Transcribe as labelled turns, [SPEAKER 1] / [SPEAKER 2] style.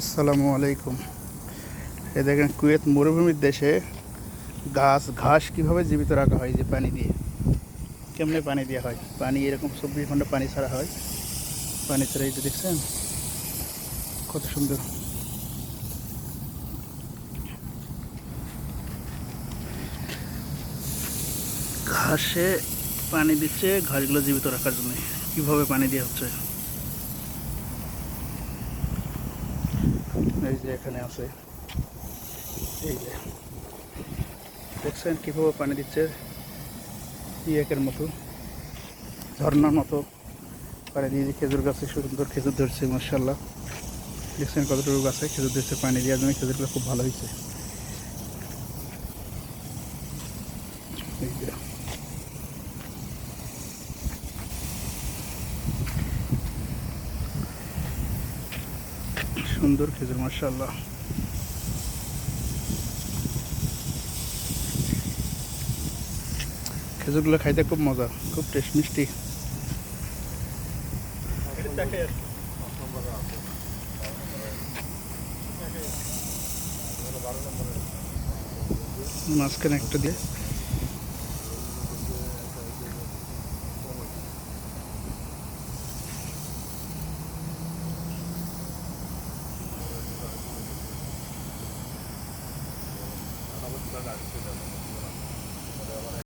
[SPEAKER 1] আসসালামু আলাইকুম। এ দেখেন কুয়েত মরুভূমির দেশে গাছ, ঘাস কীভাবে জীবিত রাখা হয় যে পানি দিয়ে? কেমনে পানি দেওয়া হয়? পানি এরকম চব্বিশ ঘণ্টা পানি ছাড়া হয়। পানি ছাড়া এই দেখছেন, কত সুন্দর। ঘাসে পানি দিচ্ছে, ঘাসগুলো জীবিত রাখার জন্য। কীভাবে পানি দেওয়া হচ্ছে? এই যে এখানে আছে। এই যে। দেখছেন কীভাবে পানি দিচ্ছে? ইয়েকের মতো। ঝর্ণার মতো পানি দিয়ে খেজুর গাছে সুন্দর খেজুর ধরছে মার্শাল্লাহ দেখছেন কতটুকু গাছে খেজুর ধরছে পানি দেওয়ার জন্য খেজুরগুলো খুব ভালো হয়েছে। এই যে। সুন্দর খেজুর মার্শাল্লাহ খেজুরগুলো খাইতে খুব মজা খুব টেস্ট মিষ্টি। মাঝখানে একটা দিয়ে। вот сюда, сюда.